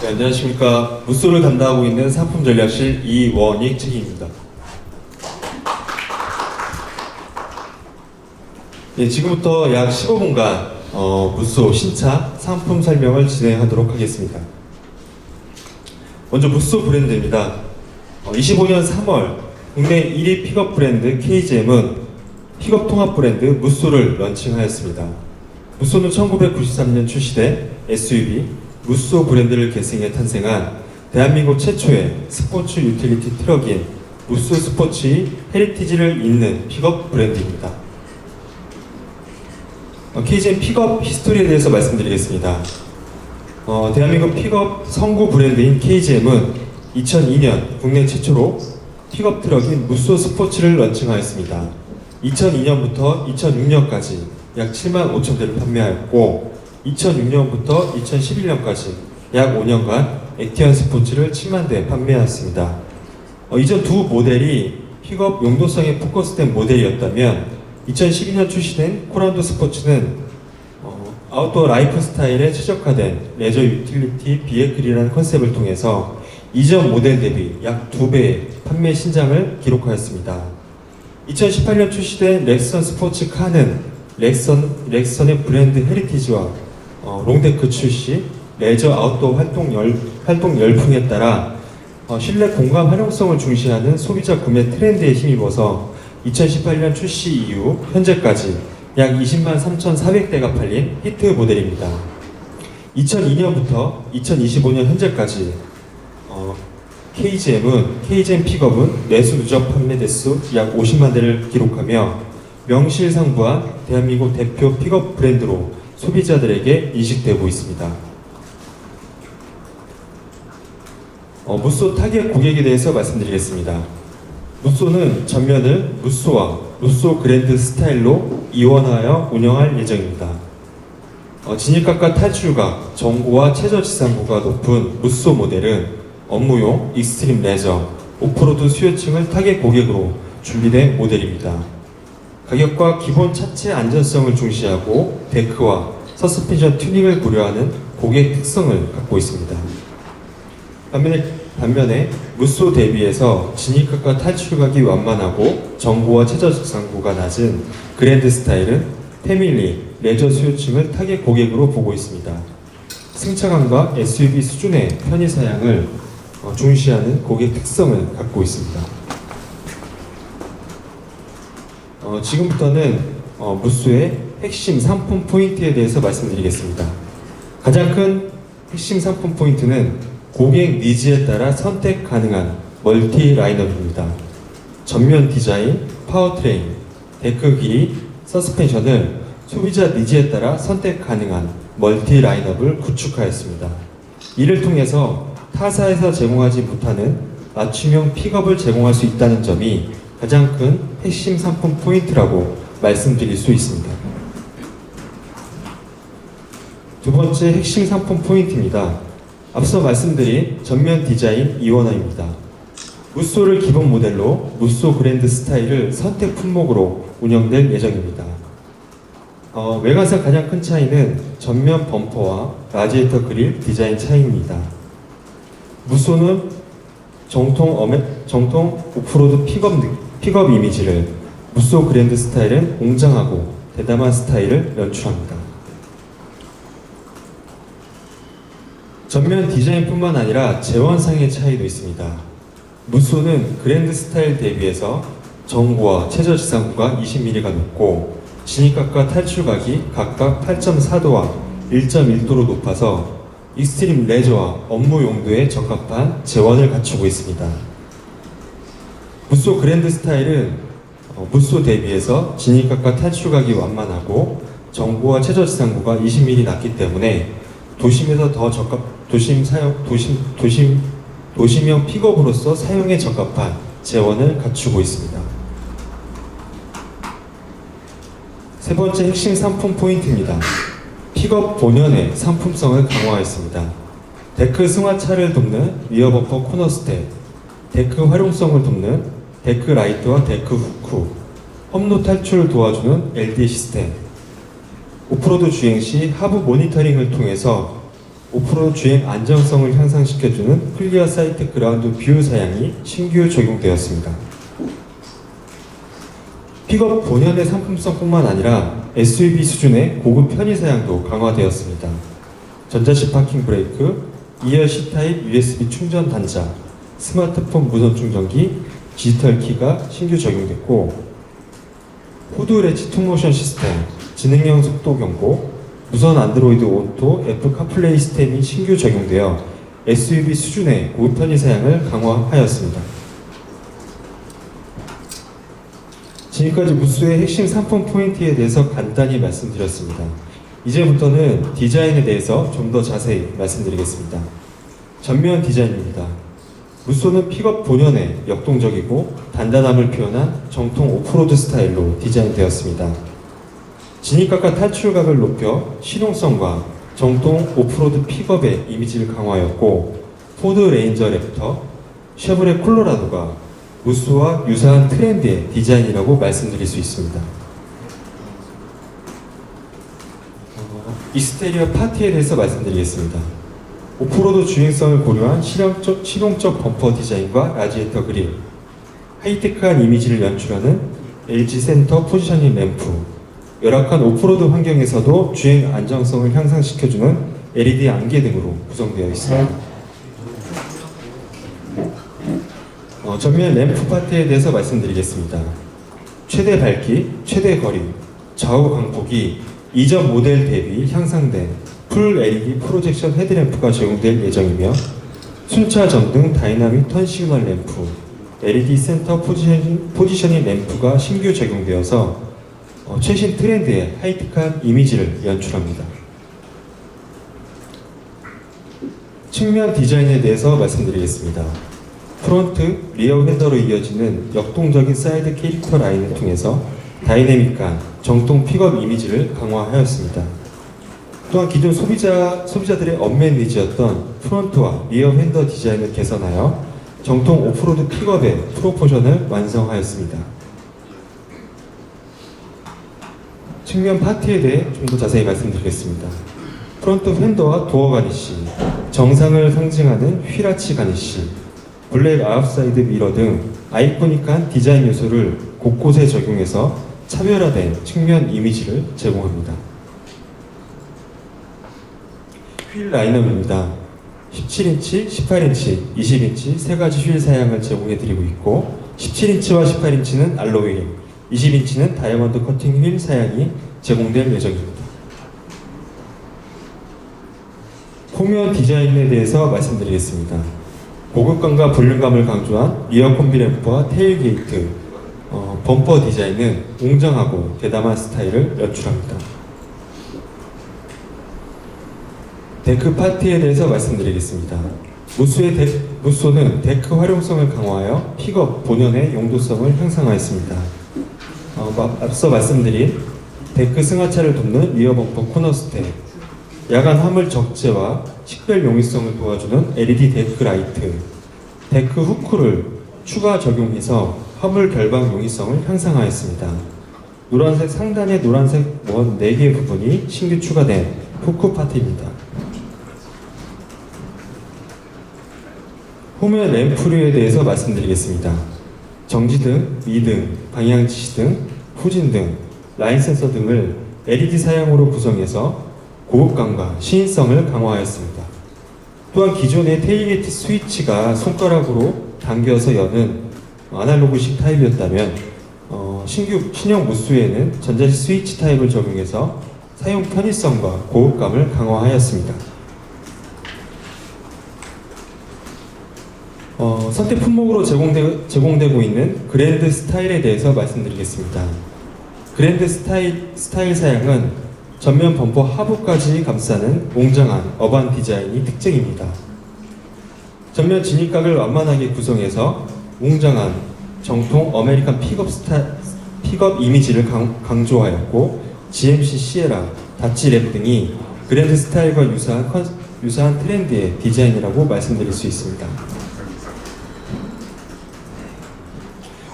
네, 안녕하십니까. 무쏘를 담당하고 있는 상품 전략실 이원익 책임입니다. 네, 지금부터 약 15분간 어, 무쏘 신차 상품 설명을 진행하도록 하겠습니다. 먼저 무쏘 브랜드입니다. 어, 25년 3월 국내 1위 픽업 브랜드 KGM은 픽업 통합 브랜드 무쏘를 런칭하였습니다. 무쏘는 1993년 출시된 SUV 무쏘 브랜드를 계승해 탄생한 대한민국 최초의 스포츠 유틸리티 트럭인 무쏘 스포츠의 헤리티지를 잇는 픽업 브랜드입니다. 어, KGM 픽업 히스토리에 대해서 말씀드리겠습니다. 어, 대한민국 픽업 선구 브랜드인 KGM은 2002년 국내 최초로 픽업 트럭인 무쏘 스포츠를 런칭하였습니다. 2002년부터 2006년까지 약 7만 5천 대를 판매하였고 2006년부터 2011년까지 약 5년간 액티언 스포츠를 7만 대 판매하였습니다. 어, 이전 두 모델이 픽업 용도성에 포커스된 모델이었다면 2012년 출시된 코란도 스포츠는 어, 아웃도어 라이프 스타일에 최적화된 레저 유틸리티 비에클이라는 컨셉을 통해서 이전 모델 대비 약 2배의 판매 신장을 기록하였습니다. 2018년 출시된 렉선 스포츠 카는 렉선, 렉선의 브랜드 헤리티지와 어, 롱데크 출시, 레저 아웃도어 활동, 열, 활동 열풍에 따라 어, 실내 공간 활용성을 중시하는 소비자 구매 트렌드에 힘입어서 2018년 출시 이후 현재까지 약 20만 3,400대가 팔린 히트 모델입니다. 2002년부터 2025년 현재까지 어, KGM은 KGM 픽업은 내수 누적 판매 대수 약 50만 대를 기록하며 명실상부한 대한민국 대표 픽업 브랜드로 소비자들에게 인식되고 있습니다. 어, 무쏘 타겟 고객에 대해서 말씀드리겠습니다. 무쏘는 전면을 무쏘와 무쏘 그랜드 스타일로 이원하여 운영할 예정입니다. 어, 진입각과 탈출각, 전고와 최저 지상고가 높은 무쏘 모델은 업무용, 익스트림 레저, 오프로드 수요층을 타겟 고객으로 준비된 모델입니다. 가격과 기본 차체 안전성을 중시하고 데크와 서스펜션 튜닝을 고려하는 고객 특성을 갖고 있습니다. 반면에, 반면에 무쏘 대비해서 진입각과 탈출각이 완만하고 전고와 최저 지상고가 낮은 그랜드 스타일은 패밀리, 레저 수요층을 타겟 고객으로 보고 있습니다. 승차감과 SUV 수준의 편의 사양을 어, 중시하는 고객 특성을 갖고 있습니다. 어, 지금부터는 어, 무쏘의 핵심 상품 포인트에 대해서 말씀드리겠습니다. 가장 큰 핵심 상품 포인트는 고객 니즈에 따라 선택 가능한 멀티 라인업입니다. 전면 디자인, 파워트레인, 데크 길이, 서스펜션을 소비자 니즈에 따라 선택 가능한 멀티 라인업을 구축하였습니다. 이를 통해서 타사에서 제공하지 못하는 맞춤형 픽업을 제공할 수 있다는 점이 가장 큰 핵심 상품 포인트라고 말씀드릴 수 있습니다. 두 번째 핵심 상품 포인트입니다. 앞서 말씀드린 전면 디자인 이원화입니다. 무쏘를 기본 모델로 무쏘 그랜드 스타일을 선택 품목으로 운영될 예정입니다. 어, 외관상 가장 큰 차이는 전면 범퍼와 라지에이터 그릴 디자인 차이입니다. 무쏘는 정통 어메, 정통 오프로드 픽업, 느- 픽업 이미지를 무쏘 그랜드 스타일은 웅장하고 대담한 스타일을 연출합니다. 전면 디자인뿐만 아니라 재원상의 차이도 있습니다. 무쏘는 그랜드 스타일 대비해서 전고와 최저 지상구가 20mm가 높고 진입각과 탈출각이 각각 8.4도와 1.1도로 높아서 익스트림 레저와 업무 용도에 적합한 재원을 갖추고 있습니다. 무쏘 그랜드 스타일은 어, 무쏘 대비해서 진입각과 탈출각이 완만하고 전고와 최저 지상구가 20mm 낮기 때문에 도심에서 더 적합 도심 사용 도심 도심 도심형 픽업으로서 사용에 적합한 재원을 갖추고 있습니다. 세 번째 핵심 상품 포인트입니다. 픽업 본연의 상품성을 강화했습니다. 데크 승하차를 돕는 리어 범퍼 코너 스텝, 데크 활용성을 돕는 데크 라이트와 데크 후크, 험로 탈출을 도와주는 LD 시스템, 오프로드 주행 시 하부 모니터링을 통해서 오프로드 주행 안정성을 향상시켜주는 클리어 사이트 그라운드 뷰 사양이 신규 적용되었습니다. 픽업 본연의 상품성뿐만 아니라 SUV 수준의 고급 편의 사양도 강화되었습니다. 전자식 파킹 브레이크, 2열 C타입 USB 충전 단자, 스마트폰 무선 충전기, 디지털 키가 신규 적용됐고 후드 레지 투모션 시스템, 지능형 속도 경고, 무선 안드로이드 오토, 애플 카플레이 시스템이 신규 적용되어 SUV 수준의 고급 편의 사양을 강화하였습니다. 지금까지 무수의 핵심 상품 포인트에 대해서 간단히 말씀드렸습니다. 이제부터는 디자인에 대해서 좀 더 자세히 말씀드리겠습니다. 전면 디자인입니다. 무쏘는 픽업 본연의 역동적이고 단단함을 표현한 정통 오프로드 스타일로 디자인되었습니다. 진입각과 탈출각을 높여 실용성과 정통 오프로드 픽업의 이미지를 강화하였고 포드 레인저 랩터, 쉐보레 콜로라도가 무쏘와 유사한 트렌드의 디자인이라고 말씀드릴 수 있습니다. 어, 익스테리어 파티에 대해서 말씀드리겠습니다. 오프로드 주행성을 고려한 실용적, 실용적 범퍼 디자인과 라지에이터 그릴, 하이테크한 이미지를 연출하는 LG 센터 포지셔닝 램프, 열악한 오프로드 환경에서도 주행 안정성을 향상시켜주는 LED 안개 등으로 구성되어 있습니다. 어, 전면 램프 파트에 대해서 말씀드리겠습니다. 최대 밝기, 최대 거리, 좌우 광폭이 이전 모델 대비 향상된 풀 LED 프로젝션 헤드램프가 적용될 예정이며 순차 전 등 다이나믹 턴 시그널 램프, LED 센터 포지셔닝, 포지셔닝 램프가 신규 적용되어서 어, 최신 트렌드의 하이테크한 이미지를 연출합니다. 측면 디자인에 대해서 말씀드리겠습니다. 프론트, 리어 핸더로 이어지는 역동적인 사이드 캐릭터 라인을 통해서 다이내믹한 정통 픽업 이미지를 강화하였습니다. 또한 기존 소비자, 소비자들의 언맨 니즈였던 프론트와 리어 핸더 디자인을 개선하여 정통 오프로드 픽업의 프로포션을 완성하였습니다. 측면 파티에 대해 좀 더 자세히 말씀드리겠습니다. 프론트 핸더와 도어 가니쉬, 정상을 상징하는 휘라치 가니쉬, 블랙 아웃사이드 미러 등 아이코닉한 디자인 요소를 곳곳에 적용해서 차별화된 측면 이미지를 제공합니다. 휠 라인업입니다. 17인치, 18인치, 20인치 세 가지 휠 사양을 제공해 드리고 있고 17인치와 18인치는 알로이, 20인치는 다이아몬드 커팅 휠 사양이 제공될 예정입니다. 포면 디자인에 대해서 말씀드리겠습니다. 고급감과 볼륨감을 강조한 리어 콤비 램프와 테일 게이트, 어, 범퍼 디자인은 웅장하고 대담한 스타일을 연출합니다. 데크 파티에 대해서 말씀드리겠습니다. 무쏘의 데, 무쏘는 데크 활용성을 강화하여 픽업 본연의 용도성을 향상하였습니다. 어, 마- 앞서 말씀드린 데크 승하차를 돕는 리어 범퍼 코너 스텝, 야간 화물 적재와 식별 용이성을 도와주는 LED 데크 라이트, 데크 후크를 추가 적용해서 화물 결방 용이성을 향상하였습니다. 노란색 상단의 노란색 원 4개 부분이 신규 추가된 후크 파트입니다. 후면 램프류에 대해서 말씀드리겠습니다. 정지등, 미등, 방향지시등, 후진등, 라인 센서 등을 LED 사양으로 구성해서 고급감과 시인성을 강화하였습니다. 또한 기존의 테일게이트 스위치가 손가락으로 당겨서 여는 아날로그식 타입이었다면 어, 신규 신형 무스에는 전자식 스위치 타입을 적용해서 사용 편의성과 고급감을 강화하였습니다. 어, 선택 품목으로 제공되, 제공되고 있는 그랜드 스타일에 대해서 말씀드리겠습니다. 그랜드 스타일, 스타일 사양은 전면 범퍼 하부까지 감싸는 웅장한 어반 디자인이 특징입니다. 전면 진입각을 완만하게 구성해서 웅장한 정통 아메리칸 픽업 스타 픽업 이미지를 강, 강조하였고 GMC 시에라, 다치 랩 등이 그랜드 스타일과 유사한 컨, 유사한 트렌드의 디자인이라고 말씀드릴 수 있습니다.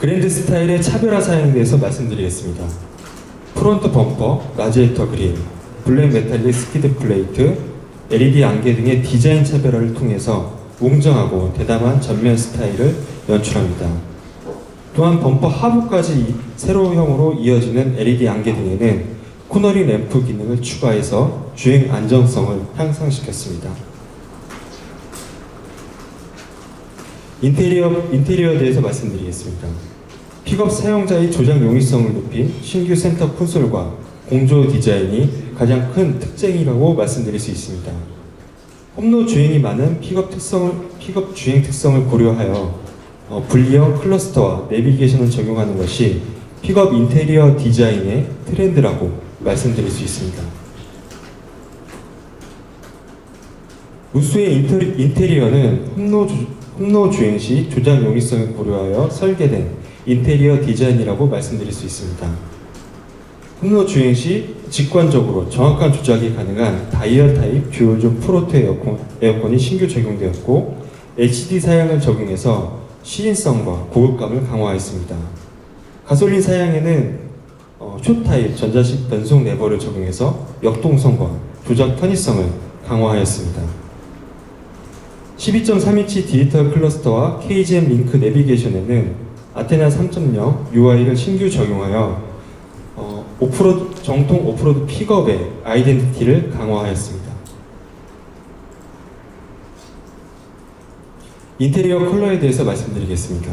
그랜드 스타일의 차별화 사양에 대해서 말씀드리겠습니다. 프론트 범퍼, 라지에이터 그릴, 블랙 메탈릭 스키드 플레이트, LED 안개 등의 디자인 차별화를 통해서 웅장하고 대담한 전면 스타일을 연출합니다. 또한 범퍼 하부까지 이- 세로형으로 이어지는 LED 안개 등에는 코너링 램프 기능을 추가해서 주행 안정성을 향상시켰습니다. 인테리어, 인테리어에 대해서 말씀드리겠습니다. 픽업 사용자의 조작 용이성을 높인 신규 센터 콘솔과 공조 디자인이 가장 큰 특징이라고 말씀드릴 수 있습니다. 홈로 주행이 많은 픽업 특성을 픽업 주행 특성을 고려하여 어, 분리형 클러스터와 내비게이션을 적용하는 것이 픽업 인테리어 디자인의 트렌드라고 말씀드릴 수 있습니다. 무수의 인테리, 인테리어는 홈로, 주, 홈로 주행 시 조작 용이성을 고려하여 설계된 인테리어 디자인이라고 말씀드릴 수 있습니다. 홈로 주행 시 직관적으로 정확한 조작이 가능한 다이얼 타입 듀얼존 프로토 에어컨, 에어컨이 신규 적용되었고 LCD 사양을 적용해서 시인성과 고급감을 강화했습니다. 가솔린 사양에는 어, 쇼 타입 전자식 변속 레버를 적용해서 역동성과 조작 편의성을 강화하였습니다. 12.3인치 디지털 클러스터와 KGM 링크 내비게이션에는 아테나 3.0 UI를 신규 적용하여 어, 오프로드, 정통 오프로드 픽업의 아이덴티티를 강화하였습니다. 인테리어 컬러에 대해서 말씀드리겠습니다.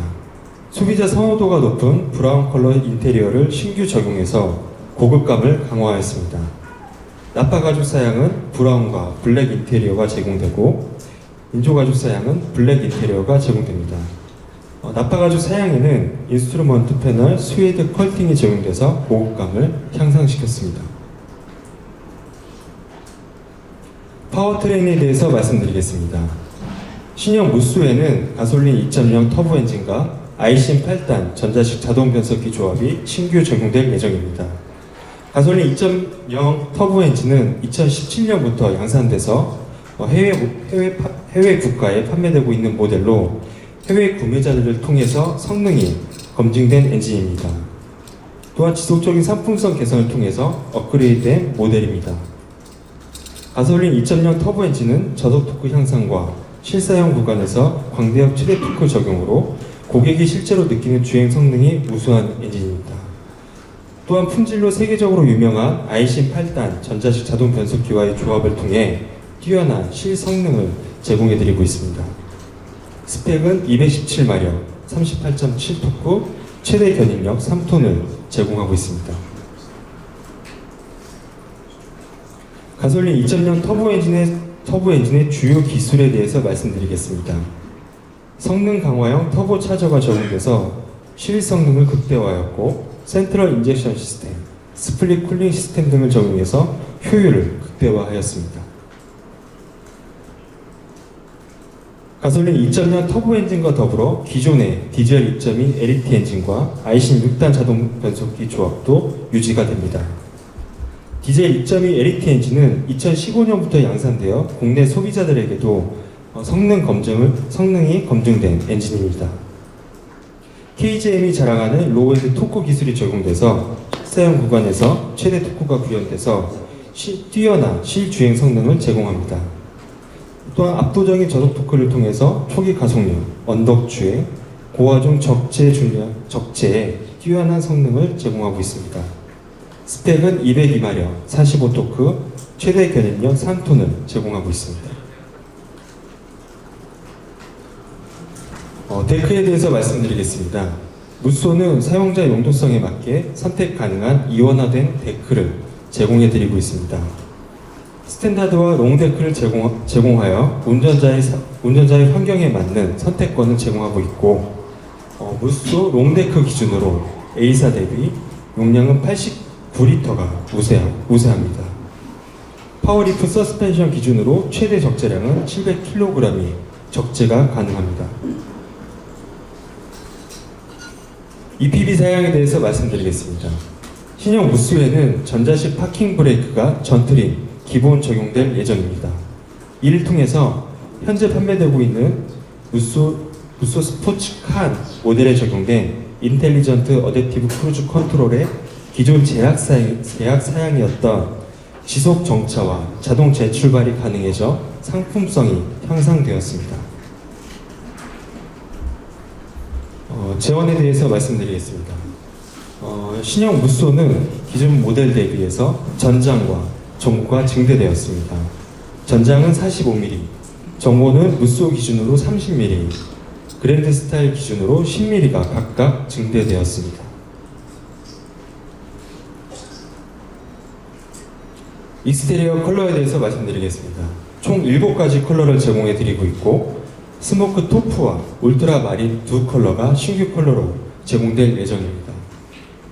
소비자 선호도가 높은 브라운 컬러 인테리어를 신규 적용해서 고급감을 강화하였습니다. 나파 가죽 사양은 브라운과 블랙 인테리어가 제공되고 인조 가죽 사양은 블랙 인테리어가 제공됩니다. 어, 나파 가죽 사양에는 인스트루먼트 패널 스웨이드 컬팅이 적용돼서 고급감을 향상시켰습니다. 파워트레인에 대해서 말씀드리겠습니다. 신형 무스에는 가솔린 2.0 터보 엔진과 아이신 8단 전자식 자동 변속기 조합이 신규 적용될 예정입니다. 가솔린 2.0 터보 엔진은 2017년부터 양산돼서 어, 해외, 해외, 파- 해외 국가에 판매되고 있는 모델로 해외 구매자들을 통해서 성능이 검증된 엔진입니다. 또한 지속적인 상품성 개선을 통해서 업그레이드된 모델입니다. 가솔린 2.0 터보 엔진은 저속 토크 향상과 실사용 구간에서 광대역 최대 토크 적용으로 고객이 실제로 느끼는 주행 성능이 우수한 엔진입니다. 또한 품질로 세계적으로 유명한 아이신 8단 전자식 자동 변속기와의 조합을 통해 뛰어난 실성능을 제공해드리고 있습니다. 스펙은 217마력, 38.7토크, 최대 견인력 3톤을 제공하고 있습니다. 가솔린 2.0 터보 엔진의 터보 엔진의 주요 기술에 대해서 말씀드리겠습니다. 성능 강화형 터보 차저가 적용돼서 실 성능을 극대화하였고 센트럴 인젝션 시스템, 스플릿 쿨링 시스템 등을 적용해서 효율을 극대화하였습니다. 가솔린 2.0 터보 엔진과 더불어 기존의 디젤 2.2 LT 엔진과 아이신 6단 자동 변속기 조합도 유지가 됩니다. 디젤 2.2 LT 엔진은 2015년부터 양산되어 국내 소비자들에게도 어, 성능 검증을 성능이 검증된 엔진입니다. KGM이 자랑하는 로우엔드 토크 기술이 적용돼서 사용 구간에서 최대 토크가 구현돼서 시- 뛰어난 실주행 성능을 제공합니다. 또한 압도적인 저속 토크를 통해서 초기 가속력, 언덕 주행, 고화중 적재 중량, 적재에 뛰어난 성능을 제공하고 있습니다. 스펙은 202마력, 45토크, 최대 견인력 3톤을 제공하고 있습니다. 어, 데크에 대해서 말씀드리겠습니다. 무쏘는 사용자 용도성에 맞게 선택 가능한 이원화된 데크를 제공해드리고 있습니다. 스탠다드와 롱데크를 제공, 제공하여 운전자의, 사- 운전자의 환경에 맞는 선택권을 제공하고 있고 어, 무쏘 롱데크 기준으로 A사 대비 용량은 89리터가 우세하, 우세합니다. 파워리프 서스펜션 기준으로 최대 적재량은 700kg이 적재가 가능합니다. EPB 사양에 대해서 말씀드리겠습니다. 신형 무스에는 전자식 파킹 브레이크가 전트림 기본 적용될 예정입니다. 이를 통해서 현재 판매되고 있는 무쏘, 무쏘 스포츠 칸 모델에 적용된 인텔리전트 어댑티브 크루즈 컨트롤의 기존 제약 사양, 제약 사양이었던 지속 정차와 자동 재출발이 가능해져 상품성이 향상되었습니다. 어, 재원에 대해서 말씀드리겠습니다. 어, 신형 무쏘는 기존 모델 대비해서 전장과 정보가 증대되었습니다. 전장은 45mm, 정보는 무쏘 기준으로 30mm, 그랜드 스타일 기준으로 10mm가 각각 증대되었습니다. 익스테리어 컬러에 대해서 말씀드리겠습니다. 총 7가지 컬러를 제공해 드리고 있고 스모크 토프와 울트라 마린 두 컬러가 신규 컬러로 제공될 예정입니다.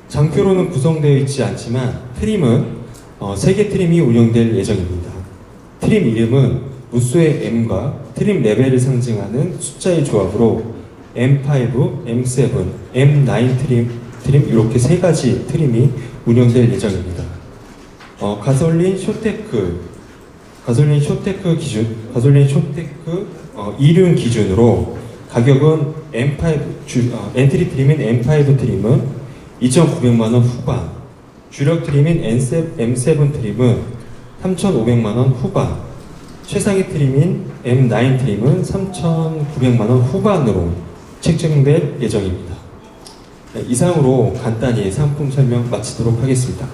장표로는 구성되어 있지 않지만 트림은 어, 3개 트림이 운영될 예정입니다. 트림 이름은 무쏘의 M과 트림 레벨을 상징하는 숫자의 조합으로 M5, M7, M9 트림, 트림 이렇게 세 가지 트림이 운영될 예정입니다. 어, 가솔린 쇼테크, 가솔린 쇼테크 기준, 가솔린 쇼테크 어, 2륜 기준으로 가격은 M5 주, 어, 엔트리 트림인 M5 트림은 2,900만 원 후반, 주력 트림인 N7, M7 트림은 3,500만 원 후반, 최상위 트림인 M9 트림은 3,900만 원 후반으로 책정될 예정입니다. 네, 이상으로 간단히 상품 설명 마치도록 하겠습니다.